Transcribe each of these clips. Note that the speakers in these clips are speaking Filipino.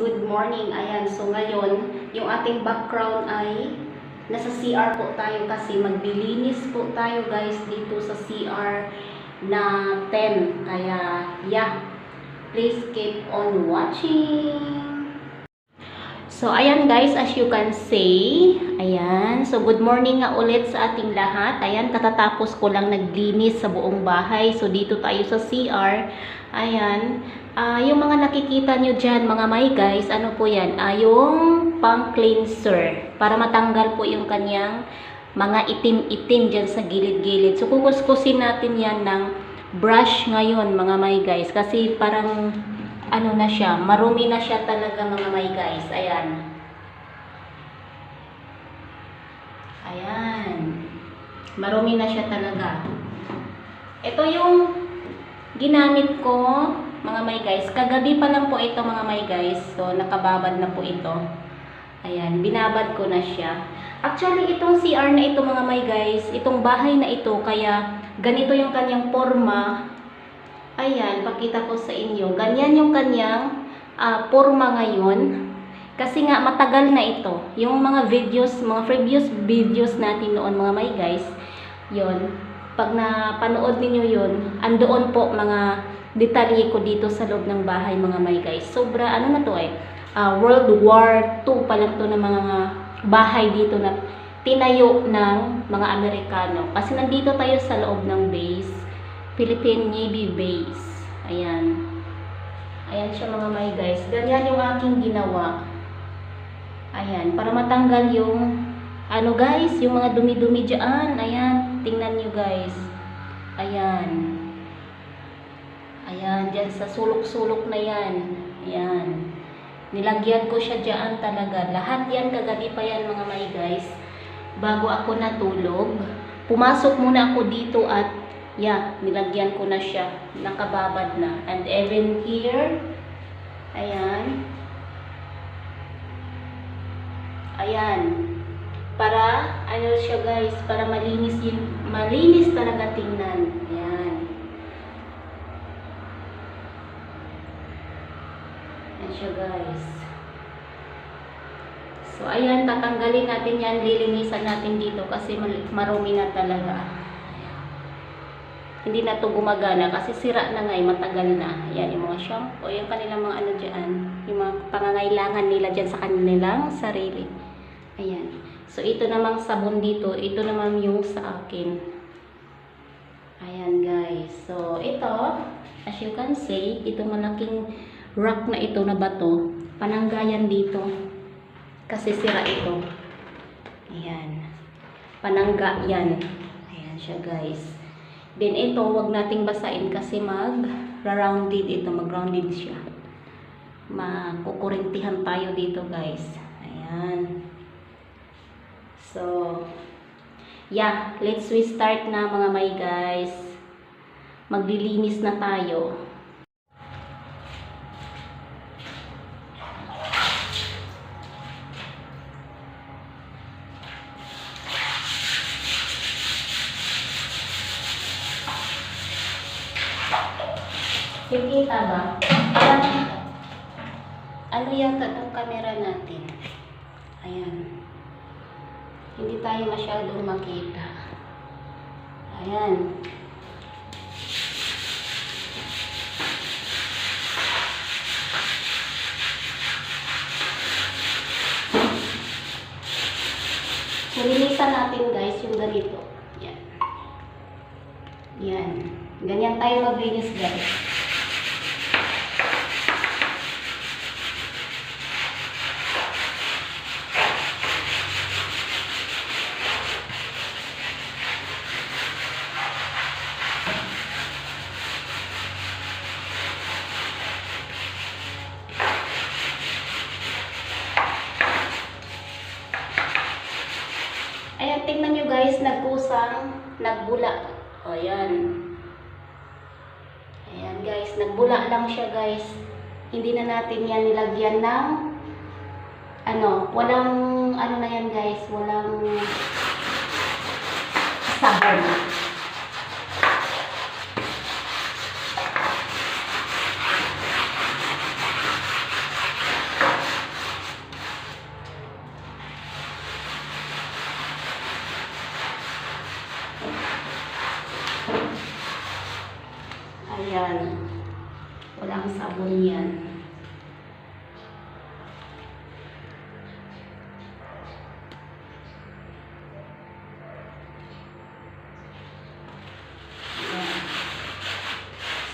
good morning. Ayan, so ngayon, yung ating background ay nasa CR po tayo kasi maglilinis po tayo guys dito sa CR na 10. Kaya, yeah, please keep on watching. So, ayan guys, as you can see, ayan, so good morning nga ulit sa ating lahat. Ayan, katatapos ko lang naglinis sa buong bahay. So, dito tayo sa CR. Ayan, ah yung mga nakikita nyo dyan, mga may guys, ano po yan? Ah, yung pang cleanser para matanggal po yung kanyang mga itim-itim dyan sa gilid-gilid. So, kukuskusin natin yan ng brush ngayon, mga may guys. Kasi parang ano na siya, marumi na siya talaga mga may guys. Ayan. Ayan. Marumi na siya talaga. Ito yung ginamit ko, mga may guys. Kagabi pa lang po ito mga may guys. So, nakababad na po ito. Ayan, binabad ko na siya. Actually, itong CR na ito mga may guys, itong bahay na ito, kaya ganito yung kanyang forma. Ayan, pakita ko sa inyo. Ganyan yung kanyang ah, forma ngayon. Kasi nga matagal na ito. Yung mga videos, mga previous videos natin noon mga may guys, yon pag napanood ninyo yon andoon po mga detalye ko dito sa loob ng bahay mga may guys. Sobra, ano na to eh, ah, World War II pa lang to ng mga bahay dito na tinayo ng mga Amerikano. Kasi nandito tayo sa loob ng base, Philippine Navy Base. Ayan. Ayan siya mga may guys. Ganyan yung aking ginawa. Ayan, para matanggal yung ano guys, yung mga dumi-dumi dyan. Ayan, tingnan nyo guys. Ayan. Ayan, dyan sa sulok-sulok na yan. Ayan. Nilagyan ko siya dyan talaga. Lahat yan, kagabi pa yan mga may guys. Bago ako natulog, pumasok muna ako dito at yeah, nilagyan ko na siya. Nakababad na. And even here, ayan. Ayan. Para, ano siya guys, para malinis malinis talaga tingnan. Ayan. Ayan siya guys. So, ayan, tatanggalin natin yan, lilinisan natin dito kasi marumi na talaga. Hindi na to gumagana kasi sira na nga, eh, matagal na. Ayan, yung mga shampoo, yung kanilang mga ano dyan, yung mga pangangailangan nila dyan sa kanilang sarili. Ayan. So, ito namang sabon dito, ito naman yung sa akin. Ayan, guys. So, ito, as you can see, ito malaking rock na ito na bato, pananggayan dito. Kasi sira ito. Ayan. Panangga yan. Ayan siya, guys. Then, ito, wag nating basain kasi mag-rounded ito, mag-rounded siya. Makukurintihan tayo dito, guys. Ayan. So, yeah, let's we start na mga may guys. Maglilinis na tayo. Kikita ba? Ano yata itong camera natin? Ayan. Hindi tayo masyadong makita. Ayan. So, linisan natin guys yung ganito. Yan. Yan. Ganyan tayo maglinis guys. Ayan, tingnan nyo guys, nagkusang, nagbula. O, ayan. Ayan guys, nagbula lang siya guys. Hindi na natin yan nilagyan ng, ano, walang, ano na yan guys, walang sabon.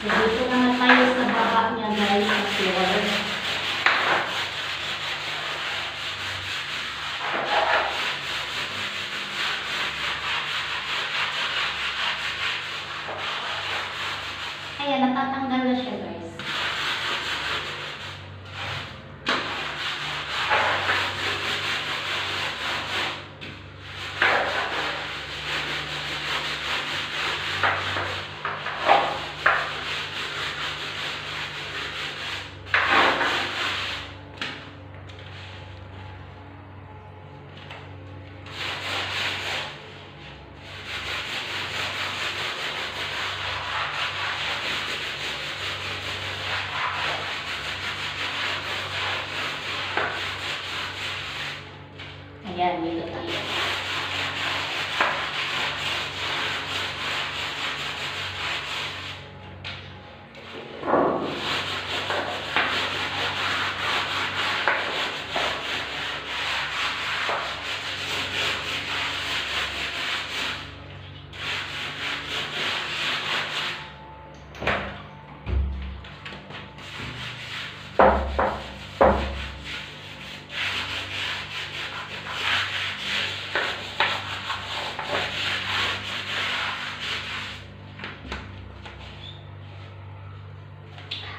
So, dito naman tayo sa baba niya guys, sa floor. Ayan, natatanggal na siya guys. Ayan, dito tayo.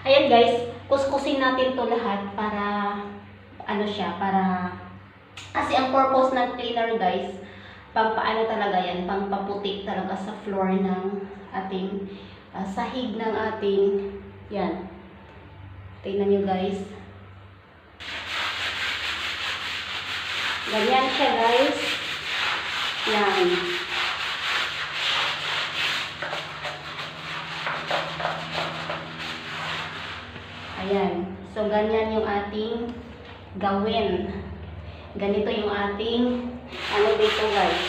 Ayan guys, kuskusin natin to lahat para ano siya, para kasi ang purpose cleaner guys, pang paano talaga yan, pang paputik talaga sa floor ng ating ah, sahig ng ating yan. Tingnan nyo guys. Ganyan siya guys. Yan. Ayan. So, ganyan yung ating gawin. Ganito yung ating, ano dito guys.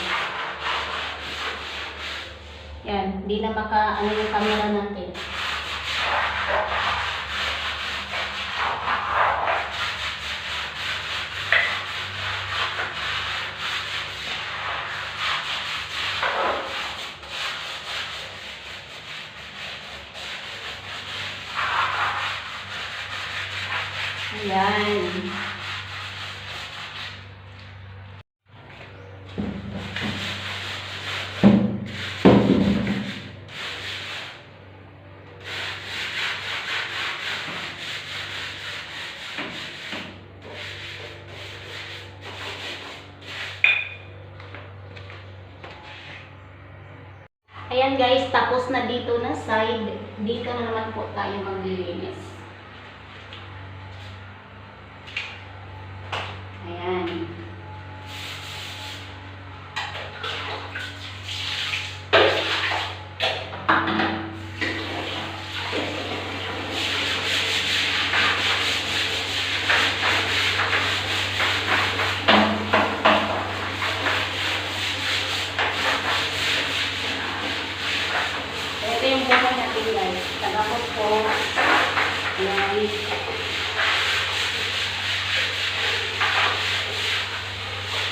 Yan. Di na maka, ano yung camera natin. Ayan. Ayan guys, tapos na dito na side. Dito na naman po tayo maglilinis. Ayan. Ito yung buhay natin guys. Tagapot po. Ayan.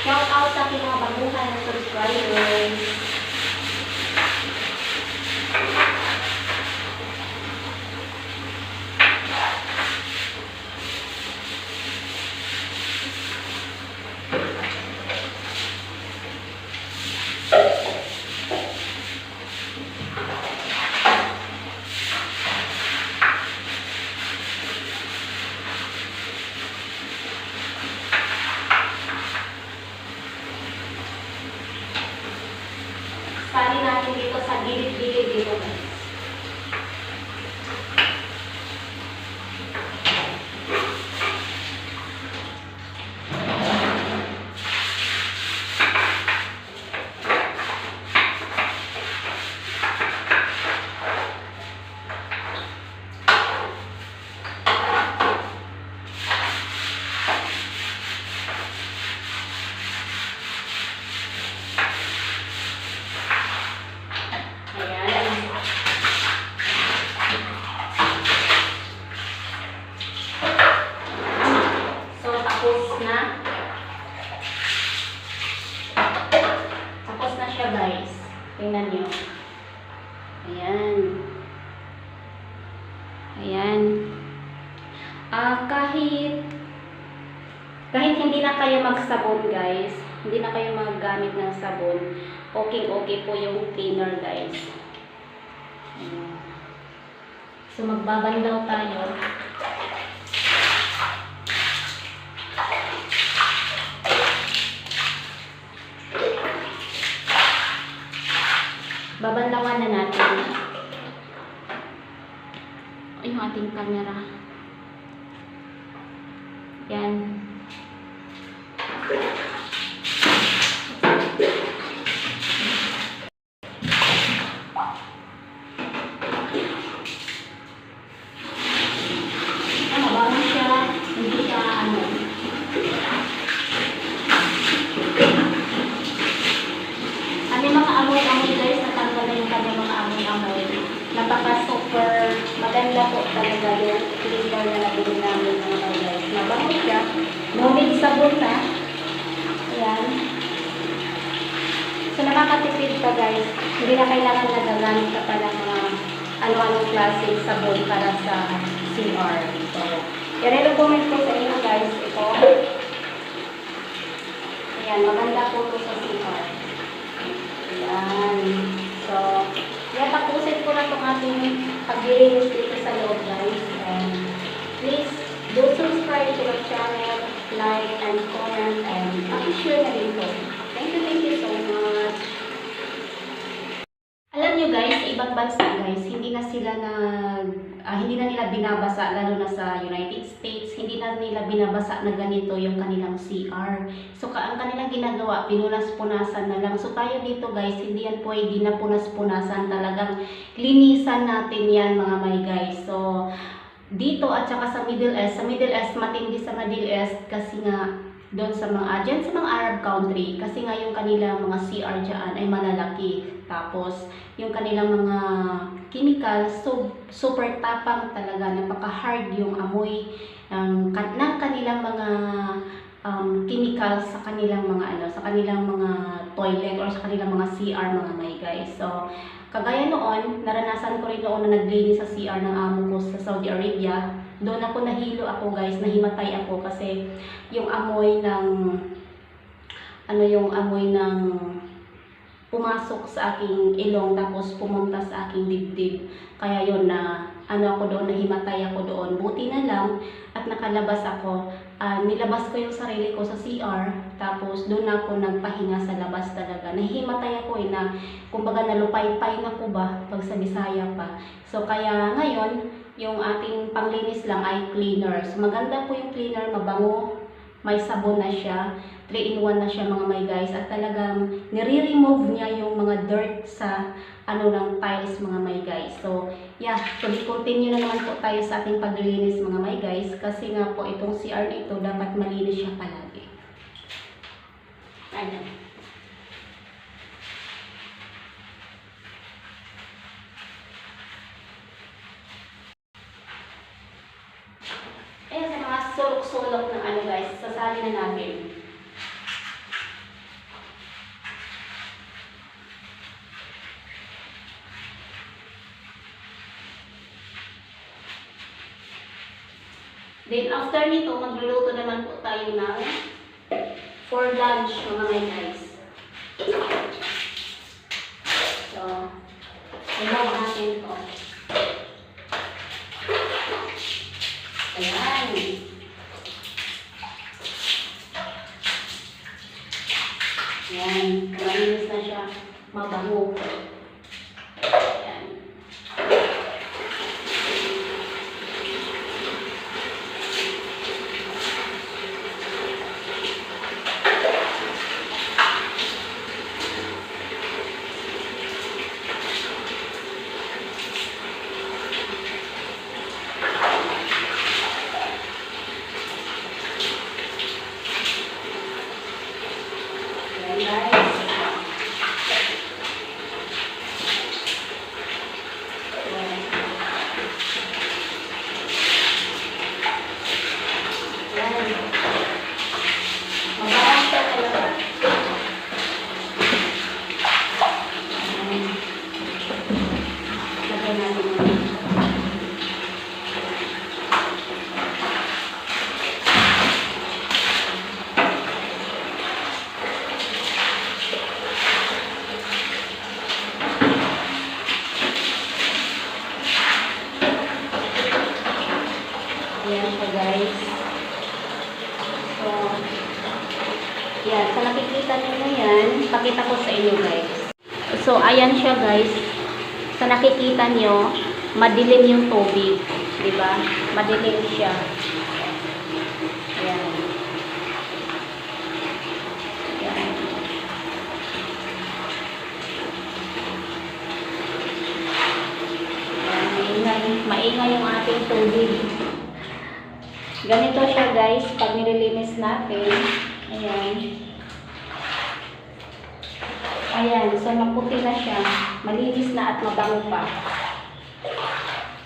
Shout out sa aking mga baguhan na subscribers. sali natin dito sa gilid-gilid. Maggamit ng sabon, okay okay po yung cleaner guys. So magbabanlaw tayo. Babanlawan na natin. Ay, yung ating camera. Yan. Ano, bago siya, hindi siya ano. Ano yung mga amoy-amoy guys, natanggal na yung kanyang mga amoy-amoy. Napaka-super, maganda yung cleaner na nabili namin mga guys. Mabango siya. No need sabon na. Ayan. So nakakatipid pa guys. Hindi na kailangan nagagamit ka pa ng mga ano-anong klaseng sabon para sa CR. So, i-recommend ko sa inyo guys. Ito. Ayan, maganda po ito sa CR. Ayan. So, yan, tapusin ko na itong ating paglilinis dito sa loob, guys. And please, do subscribe to my channel, like, and comment, and pakishare na rin po. Thank you, thank you so much. Alam nyo guys, sa ibang bansa guys, hindi na sila nag, ah, hindi na nila binabasa, lalo na sa United States, hindi na nila binabasa na ganito yung kanilang CR. So, ang kanilang ginagawa, pinunas-punasan na lang. So, tayo dito guys, hindi yan pwede na punas-punasan. Talagang linisan natin yan mga may guys. So, dito at saka sa Middle East, sa Middle East, matindi sa Middle East kasi nga doon sa mga, dyan sa mga Arab country, kasi nga yung kanilang mga CR dyan ay malalaki. Tapos, yung kanilang mga chemicals, so, super tapang talaga, napaka-hard yung amoy ng, ng kanilang mga um, chemicals sa kanilang mga ano, sa kanilang mga toilet or sa kanilang mga CR mga may guys. So, kagaya noon, naranasan ko rin noon na naglinis sa CR ng amo ko sa Saudi Arabia. Doon ako nahilo ako guys, nahimatay ako kasi yung amoy ng ano yung amoy ng pumasok sa aking ilong tapos pumunta sa aking dibdib. Kaya yon na ano ako doon, nahimatay ako doon. Buti na lang at nakalabas ako. Ah, nilabas ko yung sarili ko sa CR tapos doon ako nagpahinga sa labas talaga. Nahihimatay ako eh na kumbaga nalupay-pay na ko ba pag sa Bisaya pa. So kaya ngayon, yung ating panglinis lang ay cleaner. So maganda po yung cleaner, mabango, may sabon na siya. 3-in-1 na siya mga may guys at talagang nire-remove niya yung mga dirt sa ano ng tiles mga may guys. So, yeah, so continue na naman po tayo sa ating paglilinis mga may guys kasi nga po itong CR na ito dapat malinis siya palagi. Ayan sa mga sulok-sulok ng ano guys, sasali na natin. Then after nito, magluluto naman po tayo ng for lunch mga guys. So, ilaw natin to. Ayan. Ayan, malinis na siya. Mabango. Ayan. Ayan guys. Ayan. Mabawas siya talaga. Ayan. Lagyan natin yun. Yan, sa nakikita niyo yan, pakita ko sa inyo guys. So, ayan siya guys. Sa nakikita niyo, madilim yung tubig. Ba? Madilim siya. Ayan. Ayan. Maingay yung ating tubig. Ganito siya guys, pag nililinis natin. Ayan. Ayan, so maputi na siya. Malinis na at mabango pa.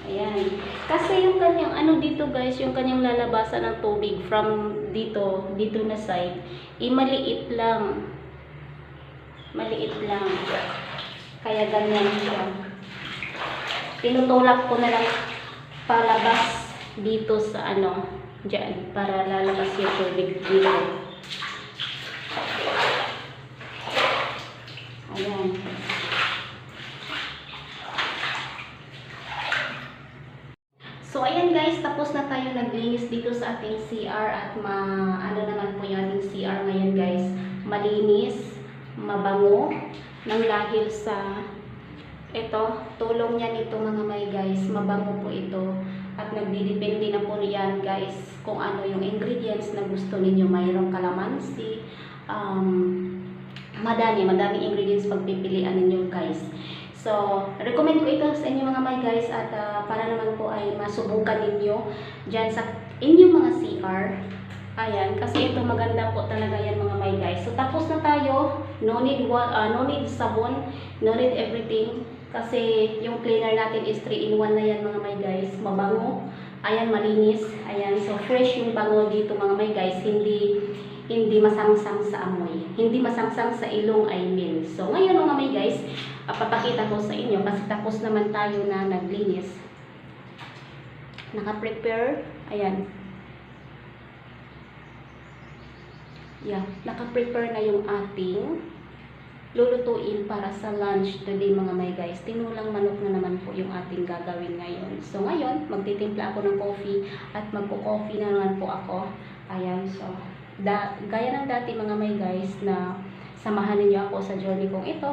Ayan. Kasi yung kanyang, ano dito guys, yung kanyang lalabasan ng tubig from dito, dito na side, eh maliit lang. Maliit lang. Kaya ganyan siya. Tinutulak ko na lang palabas dito sa ano, dyan, para lalabas yung tubig dito. Ayan. So, ayan guys, tapos na tayo naglinis dito sa ating CR at ma, ano naman po yung ating CR ngayon guys. Malinis, mabango, nang dahil sa ito, tulong niya nito mga may guys, mabango po ito. At nagdidepende na po yan guys kung ano yung ingredients na gusto ninyo. Mayroong kalamansi, um, madami, madami ingredients pagpipilian ninyo guys. So, recommend ko ito sa inyo mga may guys at ah, para naman po ay masubukan ninyo dyan sa inyong mga CR. Ayan, kasi ito maganda po talaga yan mga may guys. So, tapos na tayo. No need, ah, no need sabon, no need everything. Kasi yung cleaner natin is 3-in-1 na yan mga may guys. Mabango. Ayan, malinis. Ayan, so fresh yung bango dito mga may guys. Hindi hindi masangsang sa amoy. Hindi masangsang sa ilong, I mean. So, ngayon mga may guys, papakita ko sa inyo kasi tapos naman tayo na naglinis. Naka-prepare. Ayan. Yeah, naka-prepare na yung ating lulutuin para sa lunch today mga may guys. Tinulang manok na naman po yung ating gagawin ngayon. So ngayon, magtitimpla ako ng coffee at magko-coffee na naman po ako. Ayan, so da, gaya ng dati mga may guys na samahan ninyo ako sa journey kong ito.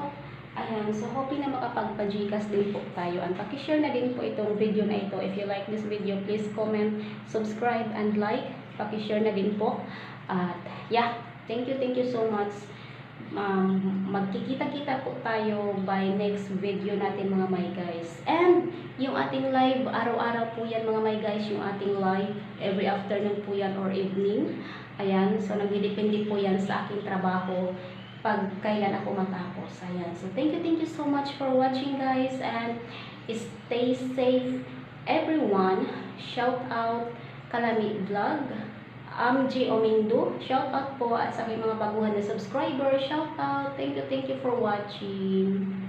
Ayan, so hoping na makapagpa-gcas din po tayo. And pakishare na din po itong video na ito. If you like this video, please comment, subscribe, and like. Pakishare na din po. At yeah, thank you, thank you so much. Um, magkikita-kita po tayo by next video natin mga my guys. And yung ating live, araw-araw po yan mga my guys, yung ating live. Every afternoon po yan or evening. Ayan, so nagdidepende po yan sa aking trabaho pag kailan ako matapos. Ayan. So, thank you, thank you so much for watching, guys. And stay safe, everyone. Shout out, Kalami Vlog. I'm G. Omindo. Shout out po sa aking mga baguhan na subscriber. Shout out. Thank you, thank you for watching.